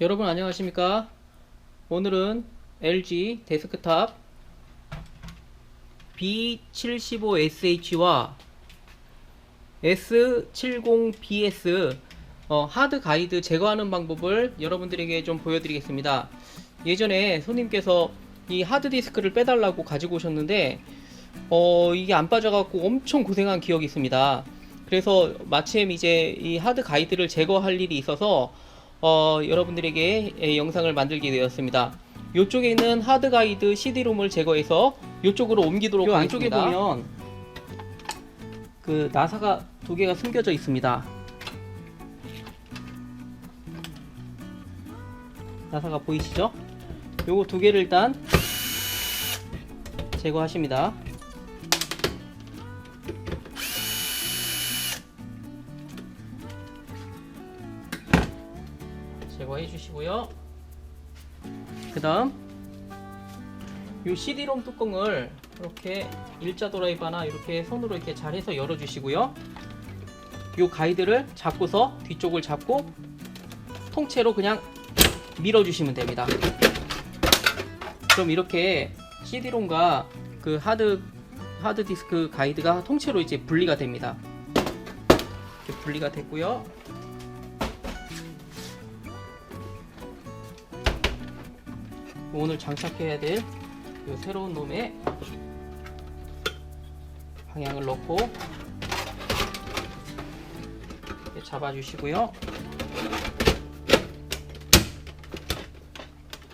여러분 안녕하십니까? 오늘은 LG 데스크탑 B75SH와 S70BS 어, 하드 가이드 제거하는 방법을 여러분들에게 좀 보여드리겠습니다. 예전에 손님께서 이 하드 디스크를 빼달라고 가지고 오셨는데 어, 이게 안 빠져갖고 엄청 고생한 기억이 있습니다. 그래서 마침 이제 이 하드 가이드를 제거할 일이 있어서 어, 여러분들에게 예, 영상을 만들게 되었습니다. 이쪽에 있는 하드 가이드 CD롬을 제거해서 이쪽으로 옮기도록 요 하겠습니다. 안쪽에 보면 그 나사가 두 개가 숨겨져 있습니다. 나사가 보이시죠? 요거 두 개를 일단 제거하십니다. 제거해 주시고요. 그 다음 이 CD롬 뚜껑을 이렇게 일자 드라이버나 이렇게 손으로 이렇게 잘 해서 열어 주시고요. 이 가이드를 잡고서 뒤쪽을 잡고 통째로 그냥 밀어 주시면 됩니다. 그럼 이렇게 CD롬과 그 하드 하드 디스크 가이드가 통째로 이제 분리가 됩니다. 분리가 됐고요. 오늘 장착해야 될 이 새로운 놈의 방향을 넣고 잡아주시고요.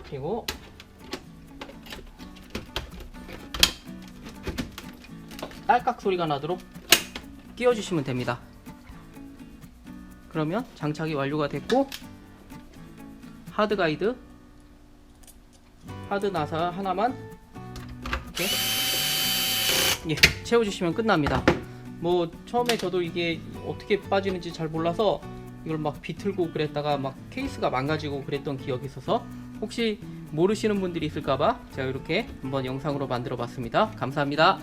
그리고 딸깍 소리가 나도록 끼워주시면 됩니다. 그러면 장착이 완료가 됐고 하드 가이드 하드 나사 하나만 이렇게 예, 채워주시면 끝납니다. 뭐 처음에 저도 이게 어떻게 빠지는지 잘 몰라서 이걸 막 비틀고 그랬다가 막 케이스가 망가지고 그랬던 기억이 있어서 혹시 모르시는 분들이 있을까봐 제가 이렇게 한번 영상으로 만들어 봤습니다. 감사합니다.